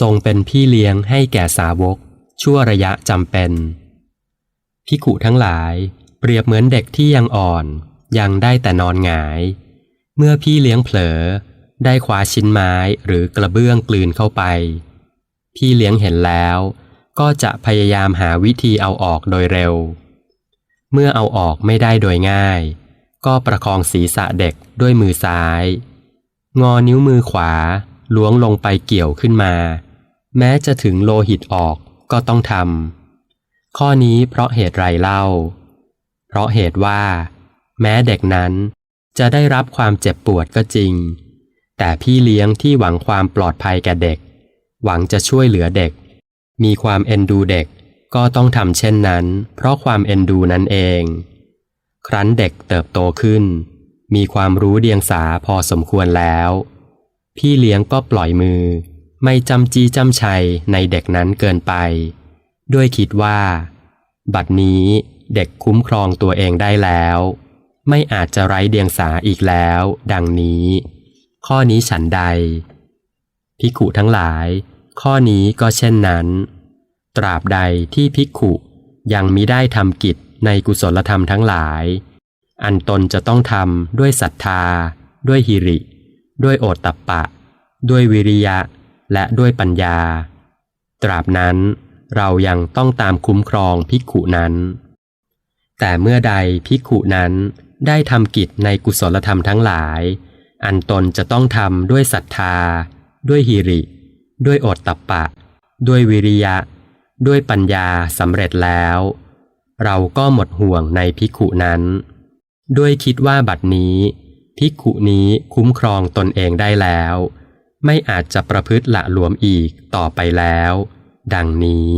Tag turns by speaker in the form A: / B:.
A: ทรงเป็นพี่เลี้ยงให้แก่สาวก ชั่วระยะจำเป็น พิขุทั้งหลาย เปรียบเหมือนเด็กที่ยังอ่อน ยังได้แต่นอนหงาย เมื่อพี่เลี้ยงเผลอ ได้คว้าชิ้นไม้หรือกระเบื้องกลืนเข้าไป พี่เลี้ยงเห็นแล้ว ก็จะพยายามหาวิธีเอาออกโดยเร็ว เมื่อเอาออกไม่ได้โดยง่าย ก็ประคองศีรษะเด็กด้วยมือซ้าย งอนิ้วมือขวา ล้วงลงไปเกี่ยวขึ้นมา แม้จะถึงโลหิตออกก็ต้องทำข้อนี้เพราะเหตุไรเล่า เพราะเหตุว่า แม้เด็กนั้นจะได้รับความเจ็บปวดก็จริง แต่พี่เลี้ยงที่หวังความปลอดภัยแก่เด็ก หวังจะช่วยเหลือเด็ก มีความเอ็นดูเด็กก็ต้องทำเช่นนั้น เพราะความเอ็นดูนั่นเอง ครั้นเด็กเติบโตขึ้น มีความรู้เดียงสาพอสมควรแล้ว พี่เลี้ยงก็ปล่อยมือ ไม่จำจีจำชัยในเด็กนั้นเกินไป ด้วยคิดว่า บัดนี้เด็กคุ้มครองตัวเองได้แล้ว ไม่อาจจะไร้เดียงสาอีกแล้ว ดังนี้ ข้อนี้ฉันใดภิกุทั้งหลาย ข้อนี้ก็เช่นนั้น ตราบใดที่ภิกุยังมิได้ทำกิจในกุศลธรรมทั้งหลาย อันตนจะต้องทำด้วยศรัทธา ด้วยหิริ ด้วยโอตตัปปะ ด้วยวิริยะและด้วยปัญญา ตราบนั้นเรายังต้องตามคุ้มครองภิกขุนั้น แต่เมื่อใดภิกขุนั้นได้ทำกิจในกุศลธรรมทั้งหลาย อันตนจะต้องทำด้วยศรัทธา ด้วยหิริ ด้วยอตตัปปะ ด้วยวิริยะ ด้วยปัญญาสำเร็จแล้ว เราก็หมดห่วงในภิกขุนั้น ด้วยคิดว่าบัดนี้ภิกขุนี้คุ้มครองตนเองได้แล้ว ไม่อาจจะประพฤติละหลวมอีกต่อไปแล้ว ดังนี้